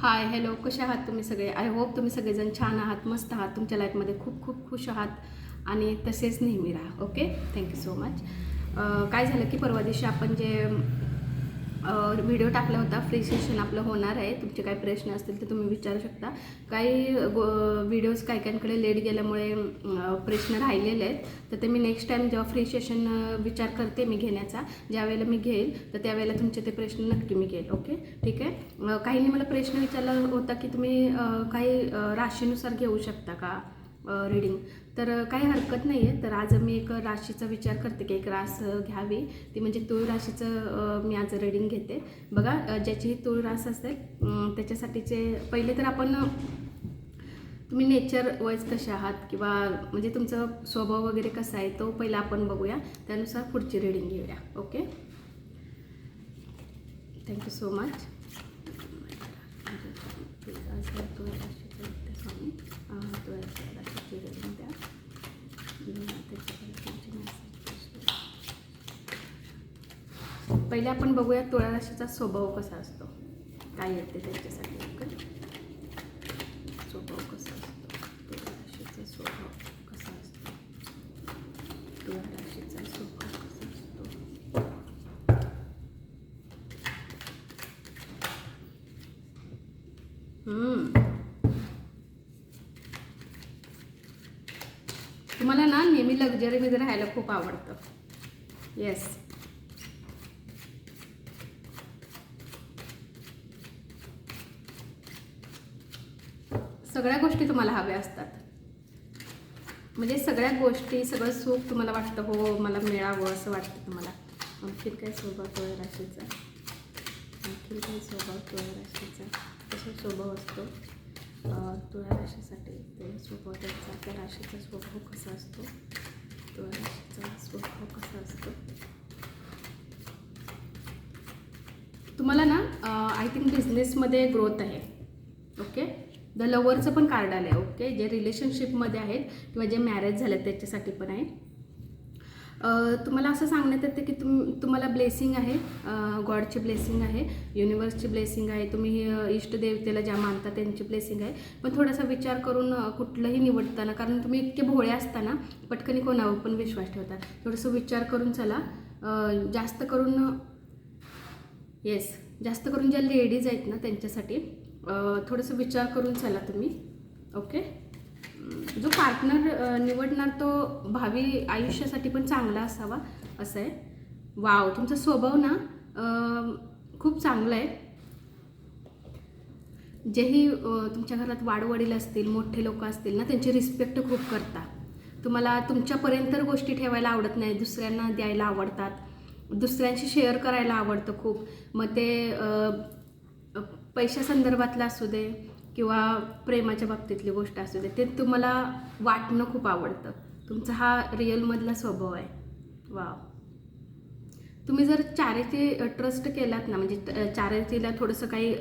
Hi hello कसे आहात तुम्ही सगळे? आय होप तुम्ही सगळेजण छान आहात मस्त आहात. तुमच्या लाईफमध्ये खूप खूप खुश आहात आणि तसेच नेहमी राहा ओके थँक्यू सो मच काय झालं की परवा दिवशी आपण जे व्हिडिओ टाकला होता. फ्री सेशन आपलं होणार आहे. तुमचे काही प्रश्न असतील तर तुम्ही विचारू शकता. काही गो व्हिडिओज काही काहींकडे लेट गेल्यामुळे प्रश्न राहिलेले आहेत. तर ते मी नेक्स्ट टाईम जेव्हा फ्री सेशन विचार करते मी घेण्याचा ज्यावेळेला मी घेईल तर त्यावेळेला तुमचे ते प्रश्न नक्की मी घेईल. ओके ठीक आहे? काहींनी मला प्रश्न विचारला होता की तुम्ही काही राशीनुसार घेऊ शकता का? रीडिंग तर काही हरकत नाही आहे तर आज मी एक राशीचा विचार करते की एक रास घ्यावी. ती म्हणजे तुळ राशीचं मी आज रीडिंग घेते. बघा ज्याचीही ज्याची रास असेल त्याच्यासाठीचे पहिले तर आपण तुम्ही नेचर वाईज कसे आहात किंवा म्हणजे तुमचा स्वभाव वगैरे कसा आहे तो पहिला आपण बघूया. त्यानुसार पुढची रीडिंग घेऊया. ओके थँक्यू सो मच पहिले आपण बघूया तुळा राशीचा स्वभाव कसा असतो काय येते त्याच्यासाठी ओके स्वभाव कसा असतो तुळा राशीचा स्वभाव कसा असतो तुळा राशीचा स्वभाव कसा असतो हम्म. तुम्हाला ना नेहमी लक्झरीमध्ये राहायला खूप आवडतं. येस सगळ्या गोष्टी तुम्हाला हव्या असतात. म्हणजे सगळ्या गोष्टी सगळं सुख तुम्हाला वाटतं हो मला मिळावं असं वाटतं तुम्हाला. आणखी काय स्वभाव तुळा राशीचा? आणखी काय स्वभाव तुळा राशीचा? तसा स्वभाव असतो? तुळा राशीसाठी ते स्वभाव त्यांचा त्या राशीचा स्वभाव कसा असतो? तुळा राशीचा स्वभाव कसा असतो? तुम्हाला ना आय थिंक बिझनेसमध्ये ग्रोथ आहे. ओके द लवरचं पण कार्ड आलं आहे ओके जे रिलेशनशिपमध्ये आहेत किंवा जे मॅरेज झालं त्याच्यासाठी पण आहे. तुम्हाला असं सांगण्यात येतं की तुम तुम्हाला ब्लेसिंग आहे गॉडची ब्लेसिंग आहे युनिवर्सची ब्लेसिंग आहे तुम्ही इष्टदेवतेला ज्या मानता त्यांची ब्लेसिंग आहे. पण थोडासा विचार करून कुठलंही निवडताना कारण तुम्ही इतके भोळे असताना पटकनी कोणावर पण विश्वास ठेवता. थोडंसं विचार करून चला. जास्त करून येस जास्त करून ज्या लेडीज आहेत ना त्यांच्यासाठी थोडंसं विचार करून चला तुम्ही. ओके? जो पार्टनर निवडणार तो भावी आयुष्यासाठी पण चांगला असावा असं आहे. वाव तुमचा स्वभाव ना खूप चांगला आहे. जेही तुमच्या घरात वाडवडील असतील मोठे लोक असतील ना त्यांची रिस्पेक्ट खूप करता. तुम्हाला तुमच्यापर्यंत गोष्टी ठेवायला आवडत नाही दुसऱ्यांना द्यायला आवडतात. दुसऱ्यांशी शेअर करायला आवडतं खूप. मग ते पैशासंदर्भातलं असू दे किंवा प्रेमाच्या बाबतीतली गोष्ट असू दे ते तुम्हाला वाटणं खूप आवडतं. तुमचा हा रिअलमधला स्वभाव आहे. वा तुम्ही जर चारेची ट्रस्ट केलात ना म्हणजे चारेतीला थोडंसं काही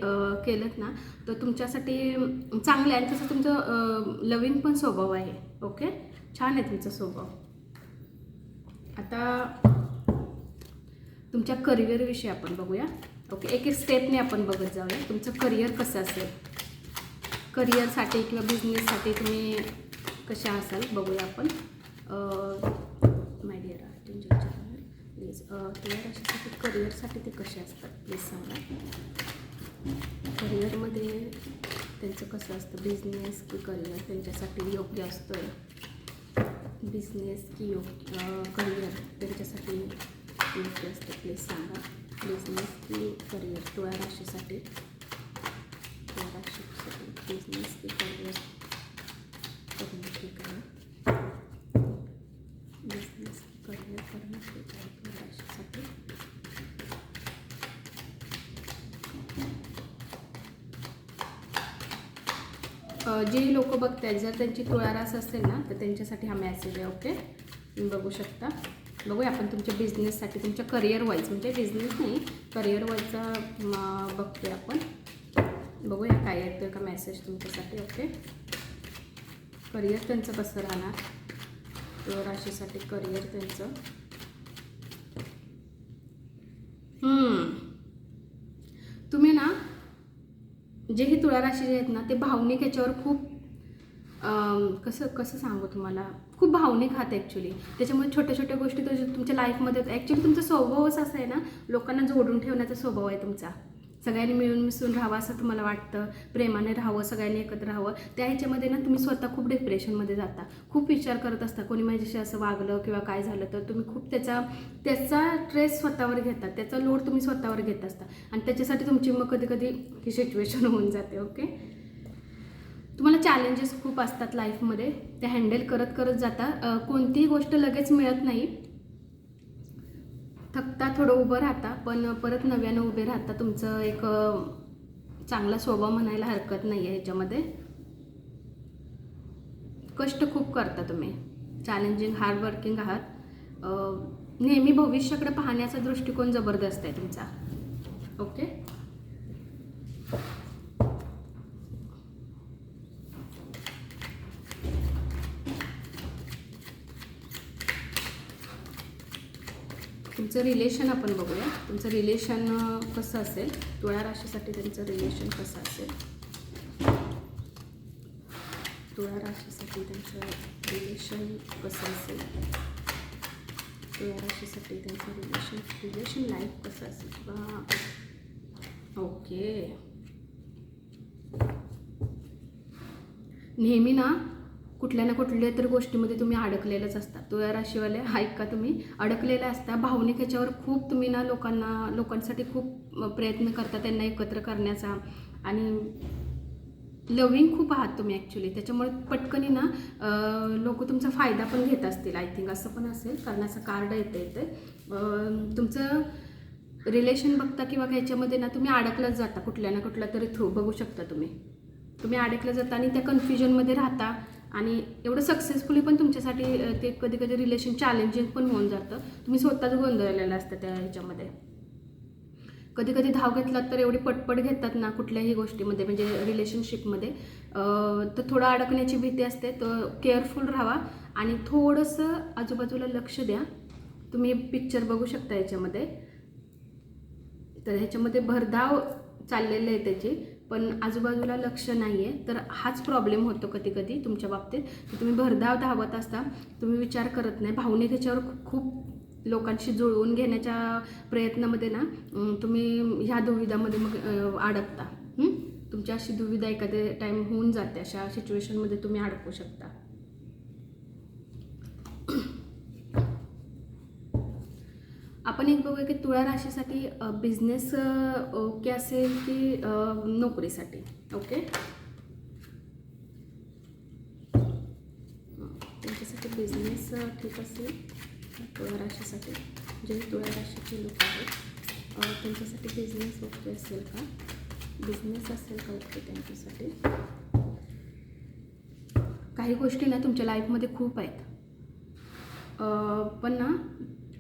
केलं ना तर तुमच्यासाठी चांगलं आहे. आणि तसं तुमचं लविंग पण स्वभाव आहे. ओके छान आहे तुमचा स्वभाव. आता तुमच्या करिअरविषयी आपण बघूया. ओके एक एक स्टेपने आपण बघत जाऊया. तुमचं करिअर कसं असेल? करिअरसाठी किंवा बिझनेससाठी तुम्ही कशा असाल? बघूया आपण. माय डिअर प्लीज तुला राशीसाठी करिअरसाठी ते कसे असतात? प्लीज सांगा. करिअरमध्ये त्यांचं कसं असतं? बिझनेस की करिअर त्यांच्यासाठी योग्य असतं बिझनेस की योग्य करिअर त्यांच्यासाठी योग्य असतं? प्लीज सांगा. बिझनेस की करिअर तुळा राशीसाठी तुळा राशीसाठी बिझनेस की करिअर करिअर ठीक आहे बिझनेस की करिअर करणं ठीक आहे तुळा राशीसाठी अ, जे लोक बघतात जर त्यांची तुळारास असेल ना तर त्यांच्यासाठी हा मॅसेज आहे ओके तुम्ही बघू शकता. बघूया आपण तुमच्या बिझनेससाठी तुमच्या करिअर वाईज म्हणजे बिझनेस नाही करिअर वाईजचा बघतोय आपण. बघूया काय येतो का मेसेज तुमच्यासाठी ओके करिअर त्यांचं कसं राहणार? तुळ राशीसाठी करिअर त्यांचं हम्म. तुम्ही ना जे ही तुळा राशी जे आहेत ना ते भावनिक याच्यावर खूप कसं कसं सांगू तुम्हाला? खूप भावनिक हात ॲक्च्युली त्याच्यामुळे छोट्या छोट्या गोष्टी तुझ्या तुमच्या लाईफमध्ये ॲक्च्युली तुमचा स्वभावच असा आहे ना लोकांना जोडून ठेवण्याचा स्वभाव आहे तुमचा. सगळ्यांनी मिळून मिसळून राहावं असं तुम्हाला वाटतं? प्रेमाने राहावं सगळ्यांनी एकत्र राहावं? त्या ह्याच्यामध्ये ना तुम्ही स्वतः खूप डिप्रेशनमध्ये जाता. खूप विचार करत असता कोणी माझ्याशी असं वागलं किंवा काय झालं तर तुम्ही खूप त्याचा त्याचा ट्रेस स्वतःवर घेता. त्याचा लोड तुम्ही स्वतःवर घेत असता. आणि त्याच्यासाठी तुमची मग कधी कधी ही सिच्युएशन होऊन जाते ओके तुम्हाला चॅलेंजेस खूप असतात लाईफमध्ये ते हँडल करत करत जाता कोणतीही गोष्ट लगेच मिळत नाही. थकता थोडं उभं राहता पण परत नव्यानं उभे राहता तुमचं एक चांगला स्वभाव म्हणायला हरकत नाही आहे ह्याच्यामध्ये. कष्ट खूप करता तुम्ही. चॅलेंजिंग हार्डवर्किंग आहात. नेहमी भविष्याकडे पाहण्याचा दृष्टिकोन जबरदस्त आहे तुमचा. ओके तुमचं रिलेशन आपण बघूया. तुमचं रिलेशन कसं असेल? तुळा राशीसाठी त्यांचं रिलेशन कसं असेल? तुळा राशीसाठी त्यांचं रिलेशन कसं असेल? तुळा राशीसाठी त्यांचं रिलेशन रिलेशन लाईफ कसं असेल? किंवा ओके नेहमी ना कुठल्या ना कुठल्या तर गोष्टीमध्ये तुम्ही अडकलेलंच असता. तो या राशीवाले ऐका तुम्ही. अडकलेले असता. भावनिक ह्याच्यावर खूप तुम्ही ना लोकांना लोकांसाठी खूप प्रयत्न करता त्यांना एकत्र करण्याचा. आणि लविंग खूप आहात तुम्ही ॲक्च्युली त्याच्यामुळे पटकनी ना लोक तुमचा फायदा पण घेत असतील आय थिंक असं पण असेल. कारण असं कार्ड येतं येते तुमचं रिलेशन बघता किंवा ह्याच्यामध्ये ना तुम्ही अडकलंच जाता. कुठल्या ना कुठल्या तरी थ्रू बघू शकता तुम्ही. तुम्ही अडकलं जाता आणि त्या कन्फ्युजनमध्ये राहता. आणि एवढं सक्सेसफुली पण तुमच्यासाठी ते कधी कधी रिलेशन चॅलेंजिंग पण होऊन जातं. तुम्ही स्वतःच गोंधळलेलं असतं त्या ह्याच्यामध्ये. कधी कधी धाव घेतलात तर एवढी पटपट घेतात ना कुठल्याही गोष्टीमध्ये म्हणजे रिलेशनशिपमध्ये तर थोडं अडकण्याची भीती असते तर केअरफुल राहा आणि थोडंसं आजूबाजूला लक्ष द्या. तुम्ही पिक्चर बघू शकता याच्यामध्ये तर ह्याच्यामध्ये भरधाव चाललेलं आहे त्याची. पण आजूबाजूला लक्ष नाही आहे तर हाच प्रॉब्लेम होतो कधी कधी तुमच्या बाबतीत. की तुम्ही भरधाव धावत असता तुम्ही विचार करत नाही. भावनिक ह्याच्यावर खूप लोकांशी जुळवून घेण्याच्या प्रयत्नामध्ये ना तुम्ही ह्या दुविधामध्ये मग अडकता. तुमच्या तुमची अशी दुविधा एखाद्या टाईम होऊन जाते अशा सिच्युएशनमध्ये तुम्ही अडकू शकता आपण एक बघूया की तुळा राशीसाठी बिझनेस ओके असेल की नोकरीसाठी? ओके त्यांच्यासाठी बिझनेस ठीक असेल. तुळा राशीसाठी जे तुळा राशीचे लोक आहेत त्यांच्यासाठी बिझनेस ओके असेल का? बिझनेस असेल का ओके त्यांच्यासाठी? काही गोष्टी ना तुमच्या लाईफमध्ये खूप आहेत. पण ना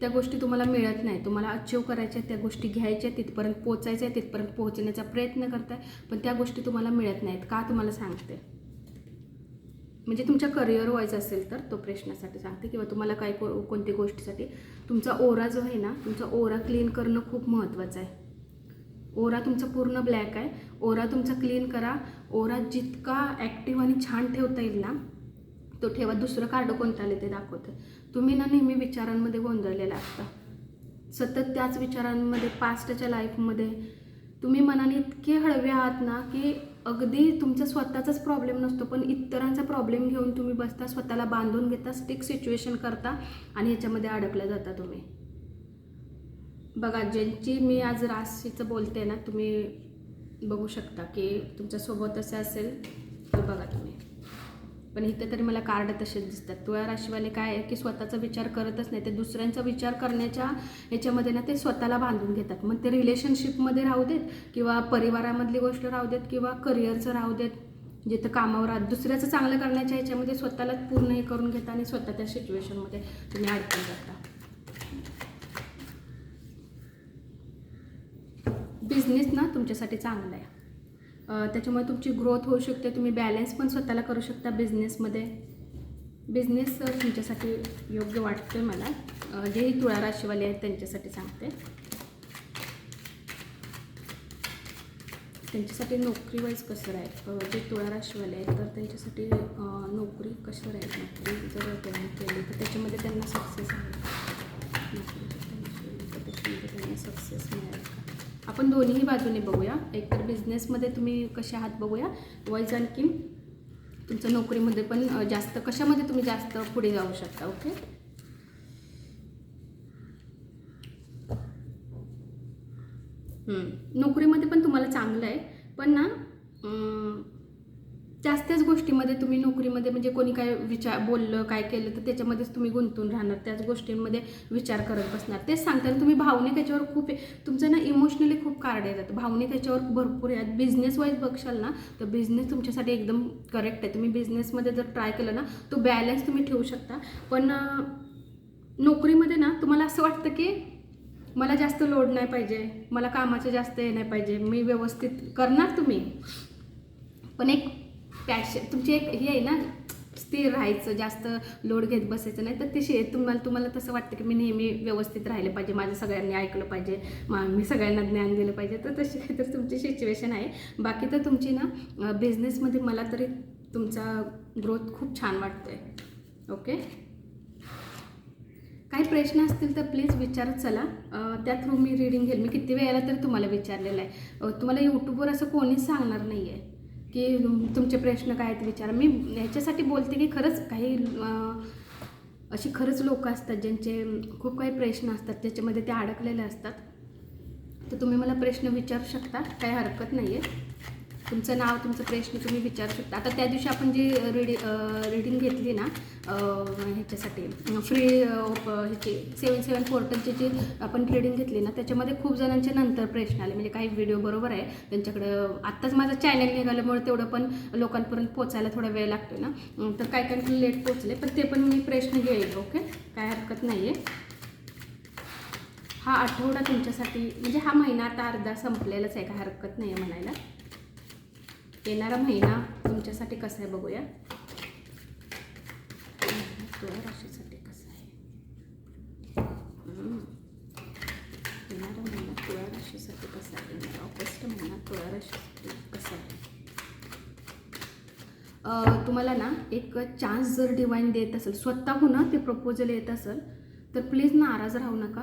त्या गोष्टी तुम्हाला मिळत नाही. तुम्हाला अचीव करायच्या त्या गोष्टी घ्यायच्या तिथपर्यंत पोचायच्या तिथपर्यंत पोहोचण्याचा प्रयत्न करताय पण त्या गोष्टी तुम्हाला मिळत नाहीत. का तुम्हाला सांगते? म्हणजे तुमच्या करिअर वाईज असेल तर तो प्रश्नासाठी सांगते किंवा तुम्हाला काय को कोणत्या गोष्टीसाठी. तुमचा ओरा जो आहे ना तुमचा ओरा क्लीन करणं खूप महत्त्वाचं आहे. ओरा तुमचा पूर्ण ब्लॅक आहे. ओरा तुमचा क्लीन करा. ओरा जितका ॲक्टिव्ह आणि छान ठेवता येईल ना तो ठेवा. दुसरं कार्ड कोणतं आले ते दाखवतं. तुम्ही ना नेहमी विचारांमध्ये गोंधळलेला असता. सतत त्याच विचारांमध्ये पास्टच्या लाईफमध्ये. तुम्ही मनाने इतके हळवे आहात ना की अगदी तुमचा स्वतःचाच प्रॉब्लेम नसतो पण इतरांचा प्रॉब्लेम घेऊन तुम्ही बसता स्वतःला बांधून घेता स्टिक सिच्युएशन करता आणि ह्याच्यामध्ये अडकला जाता तुम्ही. बघा ज्यांची मी आज राशीचं बोलते ना तुम्ही बघू शकता की तुमच्यासोबत असे असं असेल तर बघा तुम्ही. पण इथं तरी मला कार्ड तसेच दिसतात. तुळा राशीवाले काय आहे की स्वतःचा विचार करतच नाही. ते दुसऱ्यांचा विचार करण्याच्या ह्याच्यामध्ये ना ते स्वतःला बांधून घेतात. मग ते रिलेशनशिपमध्ये राहू देत किंवा परिवारामधली गोष्ट राहू देत किंवा करिअरचं राहू देत. जिथं कामावर दुसऱ्याचं चांगलं करण्याच्या ह्याच्यामध्ये स्वतःला पूर्ण हे करून घेता आणि स्वतः त्या सिच्युएशनमध्ये तुम्ही अडकून जाता. बिझनेस ना तुमच्यासाठी चांगला आहे. त्याच्यामुळे तुमची ग्रोथ होऊ शकते. तुम्ही बॅलन्स पण स्वतःला करू शकता बिझनेसमध्ये बिझनेस तुमच्यासाठी योग्य वाटतं मला. जेही तुळा राशीवाले आहेत त्यांच्यासाठी सांगते. त्यांच्यासाठी नोकरी वाईज कसं राहील? जे तुळा राशीवाले आहेत तर त्यांच्यासाठी नोकरी कसं राहील? नोकरी जर त्यांनी केली तर त्याच्यामध्ये त्यांना सक्सेस आहे. आपण दोन्ही बाजूने बघूया. एकतर बिझनेसमध्ये तुम्ही कसे आहात बघूया. वाईज आणखी तुमचं नोकरीमध्ये पण जास्त कशामध्ये तुम्ही जास्त पुढे जाऊ शकता ओके नोकरीमध्ये पण तुम्हाला चांगलं आहे. पण ना त्याच त्याच गोष्टीमध्ये तुम्ही नोकरीमध्ये म्हणजे कोणी काय विचार बोललं काय केलं तर त्याच्यामध्येच तुम्ही गुंतून राहणार. त्याच गोष्टींमध्ये विचार करत बसणार. तेच सांगताना तुम्ही भावनिक याच्यावर खूप आहे तुमचं ना इमोशनली खूप कार्ड येतात भावनिक याच्यावर भरपूर आहेत बिझनेस वाईज बघशाल ना तर बिझनेस तुमच्यासाठी एकदम करेक्ट आहे. तुम्ही बिझनेसमध्ये जर ट्राय केलं ना तो बॅलन्स तुम्ही ठेवू शकता. पण नोकरीमध्ये ना तुम्हाला असं वाटतं की मला जास्त लोड नाही पाहिजे. मला कामाचं जास्त हे नाही पाहिजे. मी व्यवस्थित करणार तुम्ही. पण एक पॅशन तुमची एक हे आहे ना स्थिर राहायचं जास्त लोड घेत बसायचं नाही तर ते शे तुम्हाला तुम्हाला तसं वाटतं की मी नेहमी व्यवस्थित राहिलं पाहिजे माझं सगळ्यांनी ऐकलं पाहिजे मा मी सगळ्यांना ज्ञान दिलं पाहिजे तर तशी तर तुमची सिच्युएशन आहे. बाकी तर तुमची ना बिझनेसमध्ये मला तरी तुमचा ग्रोथ खूप छान वाटतो आहे ओके काही प्रश्न असतील तर प्लीज विचारत चला. त्या थ्रू मी रिडिंग घेईल. मी किती वेळेला तरी तुम्हाला विचारलेलं आहे. तुम्हाला यूट्यूबवर असं कोणीच सांगणार नाही आहे की तुमचे प्रश्न काय आहेत विचारा. मी ह्याच्यासाठी बोलते की खरंच काही अशी खरंच लोक असतात ज्यांचे खूप काही प्रश्न असतात त्याच्यामध्ये ते अडकलेले असतात. तर तुम्ही मला प्रश्न विचारू शकता काही हरकत नाही आहे तुमचं नाव तुमचं प्रश्न तुम्ही विचारू शकता. आता त्या दिवशी आपण जी रिडी रिडिंग घेतली ना ह्याच्यासाठी फ्री ह्याची सेवन सेवन पोर्टलची जी आपण रिडिंग घेतली ना त्याच्यामध्ये खूप जणांचे नंतर प्रश्न आले. म्हणजे काही व्हिडिओ बरोबर आहे. त्यांच्याकडं आत्ताच माझा चॅनल निघाल्यामुळे तेवढं पण लोकांपर्यंत पोचायला थोडा वेळ लागतो ना. तर काय काय लेट पोचले पण ते पण मी प्रश्न घेईल ओके काय हरकत नाही आहे हा आठवडा तुमच्यासाठी म्हणजे हा महिना आता अर्धा संपलेलाच आहे काय हरकत नाही आहे म्हणायला. येणारा महिना तुमच्यासाठी कसा आहे बघूया. तुळा राशीसाठी कसा आहे. येणारा महिना तुळा राशीसाठी कसा आहे. येणारा ऑगस्ट महिना तुळा राशीसाठी कसा आहे. तुम्हाला ना एक चान्स जर डिवाईन देत असेल स्वतःहून ते प्रपोजल येत असेल तर प्लीज नाराज राहू नका.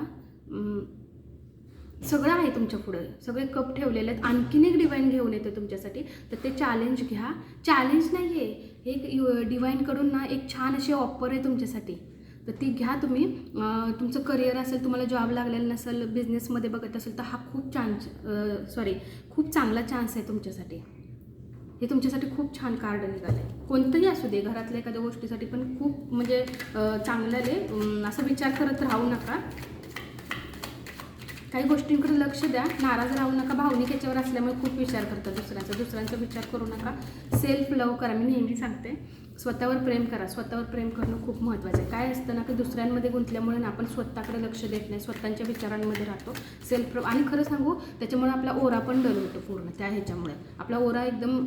सगळं आहे तुमच्या पुढं. सगळे कप ठेवलेले आहेत. आणखीन एक डिवाईन घेऊन येते तुमच्यासाठी. तर ते चॅलेंज घ्या. चॅलेंज नाही आहे एक डिवाईनकडून ना एक छान अशी ऑफर आहे तुमच्यासाठी. तर ती घ्या तुम्ही. तुमचं करिअर असेल तुम्हाला जॉब लागलेला नसेल बिझनेसमध्ये बघत असेल तर हा खूप चान्स सॉरी खूप चांगला चान्स आहे तुमच्यासाठी. हे तुमच्यासाठी खूप छान कार्ड निघालं आहे कोणतंही असू दे घरातल्या एखाद्या गोष्टीसाठी पण खूप म्हणजे चांगलं आहे. असा विचार करत राहू नका. काही गोष्टींकडे लक्ष द्या. नाराज राहू नका. भावनिक याच्यावर असल्यामुळे खूप विचार करतात दुसऱ्याचा. दुसऱ्यांचा विचार करू नका. सेल्फ लव करा. मी नेहमी सांगते स्वतःवर प्रेम करा. स्वतःवर प्रेम करणं खूप महत्त्वाचं आहे. काय असतं ना की दुसऱ्यांमध्ये गुंतल्यामुळे ना आपण स्वतःकडे लक्ष देत नाही. स्वतःच्या विचारांमध्ये राहतो. सेल्फ आणि खरं सांगू त्याच्यामुळे आपला ओरा पण डल होतो पूर्ण. त्या ह्याच्यामुळे. आपला ओरा एकदम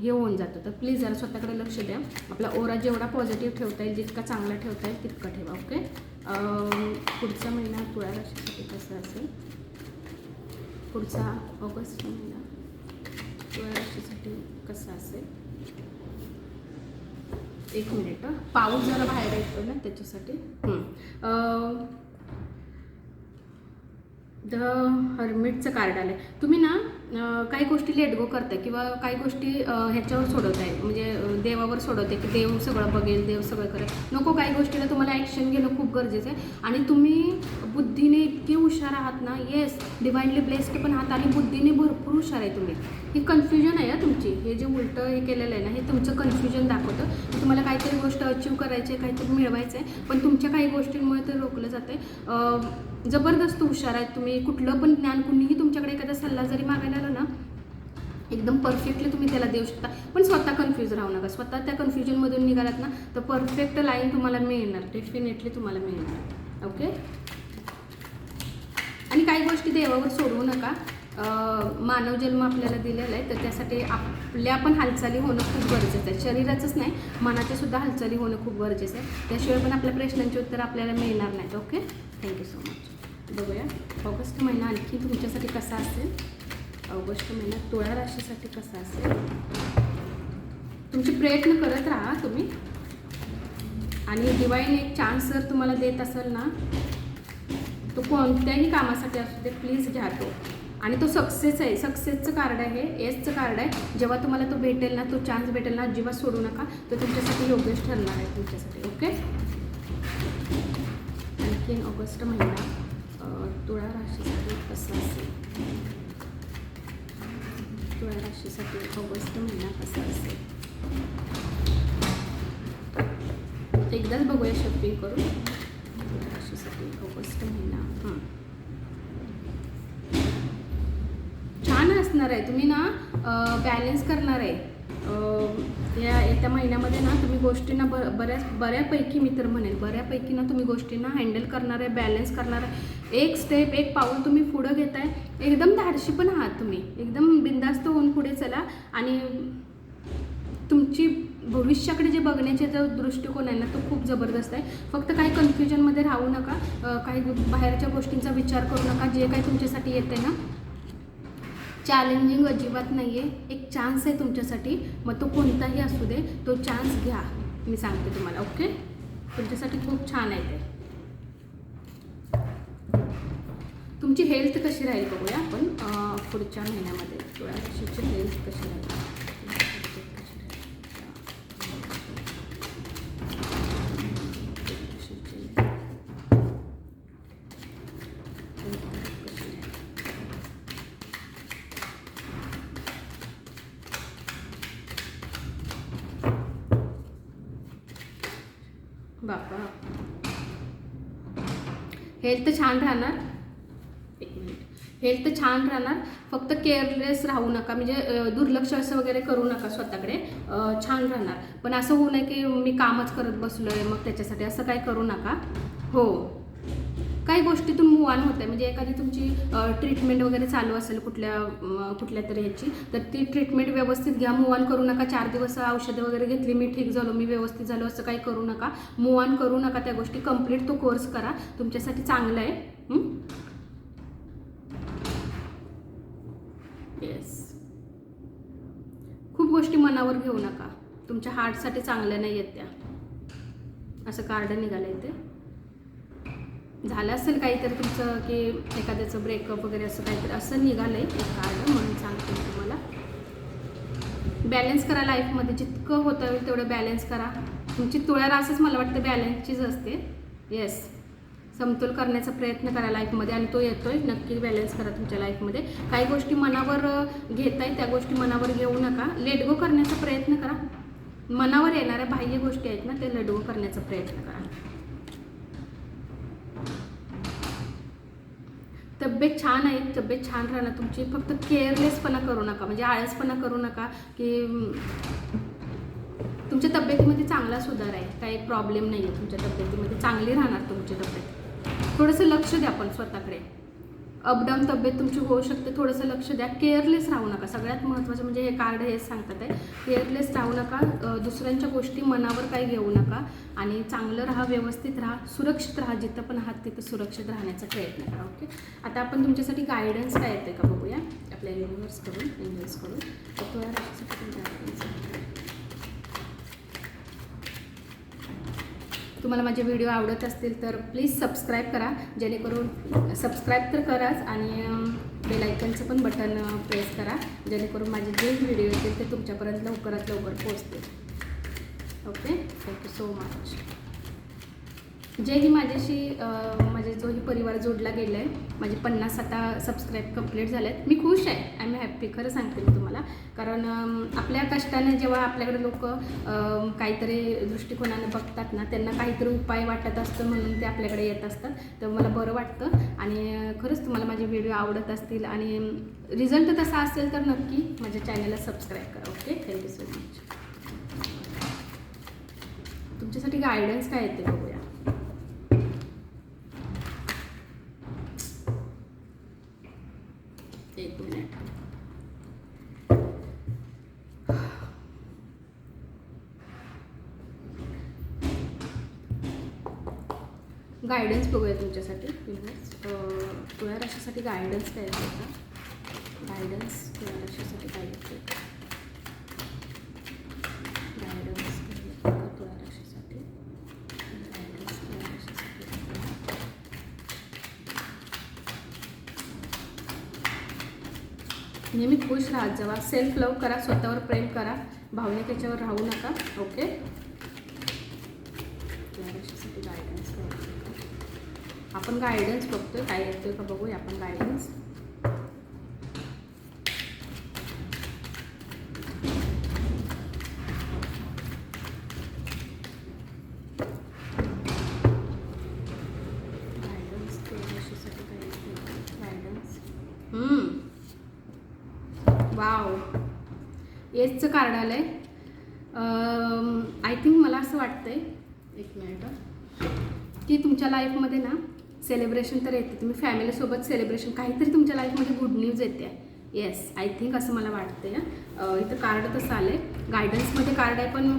हे होऊन जातं. तर प्लीज जरा स्वतःकडे लक्ष द्या. आपला ओरा जेवढा पॉझिटिव्ह ठेवता येईल जितका चांगला ठेवता येईल तितकं ठेवा ओके पुढचा महिना तुळा राशीसाठी कसा असेल? पुढचा ऑगस्ट महिना तुळा राशीसाठी कसा असेल? एक मिनिट पाऊस जरा बाहेर येतो ना त्याच्यासाठी. द हर्मिटचं कार्ड आलं आहे तुम्ही ना काही गोष्टी लेट गो करताय किंवा काही गोष्टी ह्याच्यावर ह्याच्यावर सोडवताय म्हणजे देवावर सोडवते की देव सगळं बघेल देव सगळं करेल. नको काही गोष्टीला तुम्हाला ॲक्शन घेणं खूप गरजेचं आहे. आणि तुम्ही बुद्धीने इतके हुशार आहात ना येस डिवाइनली ब्लेस्ड पण आहात आणि बुद्धीने भरपूर हुशार आहे तुम्ही. ही कन्फ्युजन आहे तुमची. हे जे उलटं हे केलेलं आहे ना हे तुमचं कन्फ्युजन दाखवतं. तुम्हाला काहीतरी गोष्ट अचीव करायची आहे काहीतरी मिळवायचं आहे पण तुमच्या काही गोष्टींमुळे ते रोखलं जातं आहे जबरदस्त हुशार आहेत तुम्ही. कुठलं पण ज्ञान कुणीही तुमच्याकडे एखादा सल्ला जरी मागायला आला ना एकदम परफेक्टली तुम्ही त्याला देऊ शकता. पण स्वतः कन्फ्यूज राहू नका. स्वतः त्या कन्फ्युजनमधून निघालात ना तर परफेक्ट लाईन तुम्हाला मिळणार. डेफिनेटली तुम्हाला मिळणार. ओके आणि काही गोष्टी देवावर सोडवू नका. मानव जन्म आपल्याला दिलेला आहे तर त्यासाठी आपल्या पण हालचाली होणं खूप गरजेचं आहे. शरीराचंच नाही मनाच्या सुद्धा हालचाली होणं खूप गरजेचं आहे. त्याशिवाय पण आपल्या प्रश्नांची उत्तर आपल्याला मिळणार नाहीत. Okay thank you so much बघूया. ऑगस्ट महिना आणखी तुमच्यासाठी कसा असेल? ऑगस्ट महिन्यात तुळा राशीसाठी कसा असेल? तुमचे प्रयत्न करत राहा तुम्ही. आणि दिवाळीने एक चान्स जर तुम्हाला देत असेल ना तो कोणत्याही कामासाठी असू दे प्लीज घ्या तो. आणि तो सक्सेस आहे. सक्सेसचं कार्ड आहे एसचं कार्ड आहे. जेव्हा तुम्हाला तो भेटेल ना तो चान्स भेटेल ना अजिबात सोडू नका. तो तुमच्यासाठी योग्यच ठरणार आहे तुमच्यासाठी ओके आणखीन ऑगस्ट महिना तुळा राशीसाठी कसं असेल? तुळा राशीसाठी ऑगस्ट महिना कसा असेल. एकदाच बघूया शॉपिंग करून. तुळा राशीसाठी ऑगस्ट महिना हां. छान असणार आहे. तुम्ही ना बॅलेन्स करणार आहे. या येत्या महिन्यामध्ये ना तुम्ही गोष्टींना ब बऱ्याच बऱ्यापैकी मी तर म्हणेन बऱ्यापैकी ना तुम्ही गोष्टींना हँडल करणार आहे बॅलेन्स करणार आहे. एक स्टेप एक पाऊल तुम्ही पुढं घेताय. एकदम धाडशी पण आहात तुम्ही. एकदम बिंदास्त होऊन पुढे चला. आणि तुमची भविष्याकडे जे बघण्याचे जो दृष्टिकोन आहे ना तो खूप जबरदस्त आहे. फक्त काही कन्फ्युजनमध्ये राहू नका. काही बाहेरच्या गोष्टींचा विचार करू नका. जे काही तुमच्यासाठी येते ना चॅलेंजिंग अजिबात नाही आहे एक चान्स आहे तुमच्यासाठी. मग तो कोणताही असू दे. तो चान्स घ्या. मी सांगते तुम्हाला ओके तुमच्यासाठी खूप छान आहे ते. तुमची हेल्थ कशी राहील बघूया आपण. पुढच्या महिन्यामध्ये तुळा हेल्थ कशी राहील. बापा. हेल्थ छान राहणार. हेल्थ छान राहणार. फक्त केअरलेस राहू नका. म्हणजे दुर्लक्ष असं वगैरे करू नका स्वतःकडे. छान राहणार. पण असं होऊ नये की मी कामच करत बसलो आहे मग त्याच्यासाठी असं काय करू नका. हो. काही गोष्टीतून मूव ऑन आहे म्हणजे एखादी तुमची ट्रीटमेंट वगैरे चालू असेल कुठल्या कुठल्या तरी ह्याची तर ती ट्रीटमेंट व्यवस्थित घ्या. मूव ऑन करू नका. चार दिवस औषधं वगैरे घेतली मी ठीक झालो मी व्यवस्थित झालो असं काही करू नका. मूव ऑन करू नका त्या गोष्टी. कंप्लीट तो कोर्स करा. तुमच्यासाठी चांगला आहे. येस खूप गोष्टी मनावर घेऊ नका. तुमच्या हार्टसाठी चांगल्या नाही आहेत त्या. असं कार्ड निघालं आहे ते झालं असेल काहीतरी तुमचं की एखाद्याचं ब्रेकअप वगैरे असं काहीतरी असं निघालं आहे कार्ड म्हणून सांगते तुम्हाला. बॅलन्स करा लाईफमध्ये जितकं होतं तेवढं बॅलन्स करा. तुमची तुळ्या रासच मला वाटतं बॅलन्सचीच असते. येस समतोल करण्याचा प्रयत्न करा लाईफमध्ये आणि तो येतोय. नक्की बॅलन्स करा तुमच्या लाईफमध्ये काही गोष्टी मनावर घेताय त्या गोष्टी मनावर घेऊ नका. लेट गो करण्याचा प्रयत्न करा. मनावर येणाऱ्या बाह्य गोष्टी आहेत ना ते लेट गो करण्याचा प्रयत्न करा. तब्येत छान आहे तब्येत छान राहणार तुमची फक्त केअरलेसपणा करू नका. म्हणजे आळसपणा करू नका की तुमच्या तब्येतीमध्ये चांगला सुधार आहे. काही प्रॉब्लेम नाही आहे तुमच्या तब्येतीमध्ये. चांगली राहणार तुमची तब्येत. थोडंसं लक्ष द्या पण स्वतःकडे. अपडाऊन तब्येत तुमची होऊ शकते थोडंसं लक्ष द्या. केअरलेस राहू नका. सगळ्यात महत्त्वाचं म्हणजे हे कार्ड हेच सांगतात आहे केअरलेस राहू नका. दुसऱ्यांच्या गोष्टी मनावर काही घेऊ नका. आणि चांगलं राहा व्यवस्थित राहा सुरक्षित राहा. जिथं पण आहात तिथं सुरक्षित राहण्याचा प्रयत्न करा ओके? आता आपण तुमच्यासाठी गायडन्स काय येते का बघूया? आपल्या युनिव्हर्सकडून युनिव्हर्सकडून तर तुला राशीसाठी guidance आहे. तुम्हाला माझे व्हिडिओ आवडत असतील तर प्लीज सबस्क्राईब करा जेणेकरून सबस्क्राईब तर कराच आणि बेलायकनचं पण बटन प्रेस करा जेणेकरून माझे जे व्हिडिओ येतील ते तुमच्यापर्यंत लवकरात लवकर पोहोचतील. Okay thank you so so much ही माझ्याशी माझे म्हणजे जो ही परिवार जोडला गेला आहे माझे पन्नास आता सबस्क्राईब कंप्लीट झाले आहेत मी खुश आहे. आय एम हॅप्पी खरं सांगते मी तुम्हाला. कारण आपल्या कष्टाने जेव्हा आपल्याकडे लोक काहीतरी दृष्टिकोनाने बघतात ना त्यांना काहीतरी उपाय वाटत असतं म्हणून ते आपल्याकडे येत असतात. तर मला बरं वाटतं. आणि खरंच तुम्हाला माझे व्हिडिओ आवडत असतील आणि रिझल्ट तसा असेल तर नक्की माझ्या चॅनलला सबस्क्राईब करा okay thank you so much तुमच्यासाठी गायडन्स काय येते बघूया एक मिनिट गायडन्स बघूया तुमच्यासाठी. तुळ्या राशीसाठी गायडन्स काय आहे का गायडन्स तुळ्या रक्षासाठी काय येते गायडन्स तुला रक्षासाठी गायडन्स नेहमी खुश राहत जावा सेल्फ लव करा स्वतःवर प्रेम करा भावनिकेच्यावर राहू नका ओके गायडन्स आपण गायडन्स बघतोय. काय येतोय का बघूया आपण गायडन्स गायडन्स गायडन्स वाव एसचं कार्ड आलं आहे आय थिंक मला असं वाटतं आहे एक मिनिट की तुमच्या लाईफमध्ये ना सेलिब्रेशन तर येते. तुम्ही फॅमिलीसोबत सेलिब्रेशन काहीतरी तुमच्या लाईफमध्ये गुड न्यूज येते. येस आय थिंक असं मला वाटतं आहे इथं कार्ड तसं आलं आहे गायडन्समध्ये कार्ड आहे पण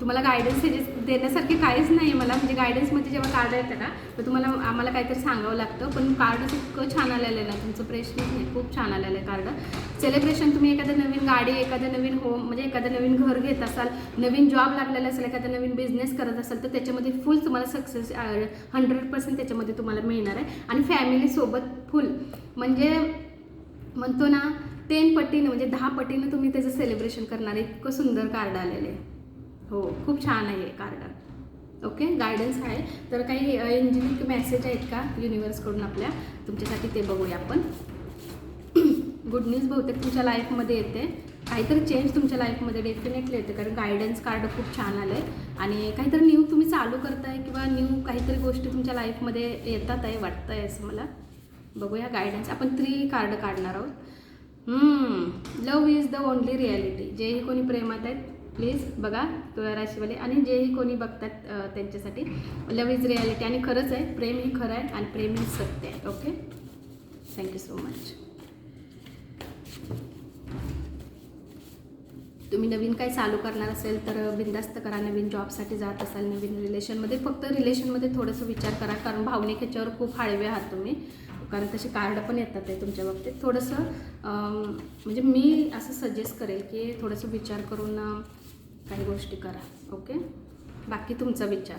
तुम्हाला गायडन्स देण्यासारखे काहीच नाही आहे मला. म्हणजे गायडन्समध्ये जेव्हा कार्ड येतं ना तर तुम्हाला आम्हाला काहीतरी सांगावं लागतं. पण कार्डच इतकं छान आलेलं आहे ना तुमचं प्रश्नच नाही खूप छान आलेलं आहे कार्ड सेलिब्रेशन तुम्ही एखादं नवीन गाडी एखादं नवीन होम म्हणजे एखादं नवीन घर घेत असाल नवीन जॉब लागलेला असेल एखादा नवीन बिझनेस करत असाल तर त्याच्यामध्ये फुल तुम्हाला सक्सेस हंड्रेड पर्सेंट त्याच्यामध्ये तुम्हाला मिळणार आहे. आणि फॅमिलीसोबत फुल म्हणजे म्हणतो ना टेन पटीनं म्हणजे दहा पटीनं तुम्ही त्याचं सेलिब्रेशन करणार. इतकं सुंदर कार्ड आलेलं आहे. हो खूप छान आहे कार्ड. ओके गायडन्स आहे. तर काही इंजिनिक मेसेज आहेत का युनिवर्सकडून आपल्या? तुमच्यासाठी ते बघूया आपण. गुड न्यूज बहुतेक तुमच्या लाईफमध्ये येते. काहीतरी चेंज तुमच्या लाईफमध्ये डेफिनेटली येते कारण गायडन्स कार्ड खूप छान आलं आहे आणि काहीतरी न्यू तुम्ही चालू करताय किंवा न्यू काहीतरी गोष्टी तुमच्या लाईफमध्ये येतात आहे वाटतं आहे असं मला. बघूया गायडन्स आपण थ्री कार्ड काढणार आहोत. Love is the only reality जेही कोणी प्रेमात आहेत प्लीज बघा तुळा राशीवाले. आणि जेही कोणी बघतात त्यांच्यासाठी लव इज रियालिटी आणि खरंच आहे प्रेम हे खरं आहे आणि प्रेम हे सत्य आहे ओके? थँक्यू सो मच तुम्ही नवीन काही चालू करणार असेल तर बिंदास्त करा नवीन जॉबसाठी जात असाल नवीन रिलेशनमध्ये फक्त रिलेशनमध्ये थोडंसं विचार करा कारण भावनिक ह्याच्यावर खूप हाळवे आहात तुम्ही. कारण तसे कार्ड पण येतात आहे तुमच्या बाबतीत. थोडंसं म्हणजे मी असं सजेस्ट करेल की थोडंसं विचार करून काही गोष्टी करा ओके? बाकी तुमचा विचार.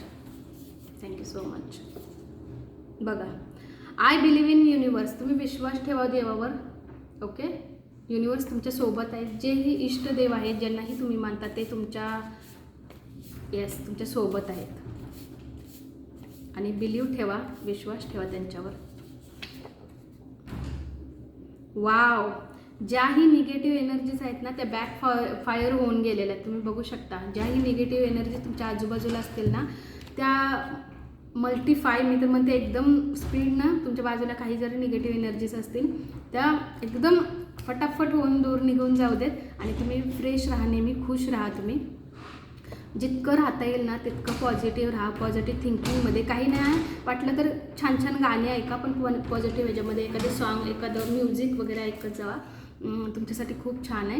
थँक्यू सो मच बघा आय बिलीव्ह इन युनिवर्स तुम्ही विश्वास ठेवा देवावर ओके? युनिवर्स तुमच्यासोबत आहेत जेही इष्टदेव आहेत ज्यांनाही तुम्ही मानता ते तुमच्या येस तुमच्यासोबत आहेत. आणि बिलीव ठेवा विश्वास ठेवा त्यांच्यावर. वाव ज्याही निगेटिव्ह एनर्जीज आहेत ना त्या बॅक फाय फायर होऊन गेलेल्या आहेत. तुम्ही बघू शकता. ज्याही निगेटिव्ह एनर्जी तुमच्या आजूबाजूला असतील ना त्या मल्टीफाय मी तर म्हणते एकदम स्पीड ना तुमच्या बाजूला काही जरी निगेटिव्ह एनर्जीज असतील त्या एकदम फटाफट होऊन दूर निघून जाऊ देत आणि तुम्ही फ्रेश राहा नेहमी खुश राहा तुम्ही. जितकं राहता येईल ना तितकं पॉझिटिव्ह राहा. पॉझिटिव्ह थिंकिंगमध्ये काही नाही वाटलं तर छान छान गाणी ऐका पण पॉझिटिव्ह ह्याच्यामध्ये एखादं सॉन्ग एखादं म्युझिक वगैरे ऐकत जावा. तुमच्यासाठी खूप छान आहे.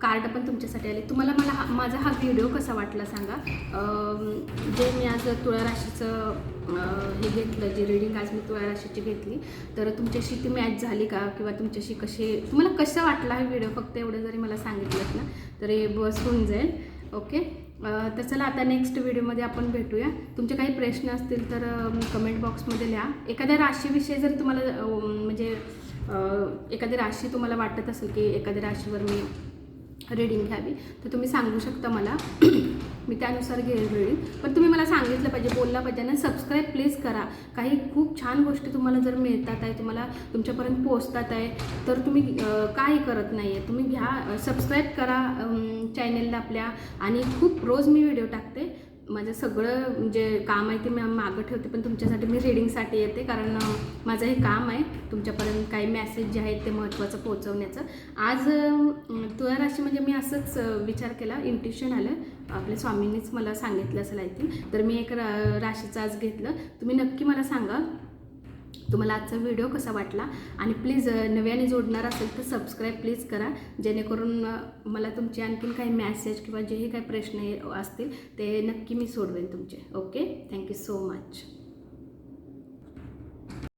कार्ड पण तुमच्यासाठी आले. तुम्हाला मला हा माझा हा व्हिडिओ कसा वाटला सांगा. जे मी आज तुळा राशीचं हे घेतलं जी रिडिंग आज मी तुळा राशीची घेतली तर तुमच्याशी ती मॅच झाली का? किंवा तुमच्याशी कशी तुम्हाला कसं वाटला हा व्हिडिओ फक्त एवढं जरी मला सांगितलं ना तर हे बस होऊन जाईल. ओके तर चला आता नेक्स्ट व्हिडिओमध्ये आपण भेटूया. तुमचे काही प्रश्न असतील तर कमेंट बॉक्समध्ये लिहा. एखाद्या राशीविषयी जर तुम्हाला म्हणजे एखादी राशी तुम्हाला वाटत असेल की एखाद्या राशीवर मी रीडिंग घ्यावी तर तुम्ही सांगू शकता मला. मी त्यानुसार घेईन रीडिंग पण तुम्ही मला सांगितलं पाहिजे बोलला पाहिजे आणि सबस्क्राईब प्लीज करा. काही खूप छान गोष्टी तुम्हाला जर मिळतात आहे तुम्हाला तुमच्यापर्यंत पोहोचतात आहे तर तुम्ही काही करत नाही आहे तुम्ही घ्या सबस्क्राईब करा चॅनलला आपल्या. आणि खूप रोज मी व्हिडिओ टाकते. माझं सगळं जे काम आहे ते मी मागं ठेवते पण तुमच्यासाठी मी रीडिंगसाठी येते कारण माझं हे काम आहे. तुमच्यापर्यंत काही मेसेज जे आहेत ते महत्त्वाचं पोहोचवण्याचं. आज तुळा राशी म्हणजे मी असंच विचार केला. इंट्युशन आलं. आपल्या स्वामींनीच मला सांगितलं असं आय थिंक तर मी एक रा राशीचं आज घेतलं. तुम्ही नक्की मला सांगा तुम्हाला आजचा व्हिडिओ कसा वाटला? आणि प्लीज नव्याने जोडणार असेल तर सबस्क्राईब प्लीज करा. जेणेकरून मला तुमचे आणखीन काही मॅसेज किंवा जेही काही प्रश्न असतील ते नक्की मी सोडवेन तुमचे. Okay thank you so much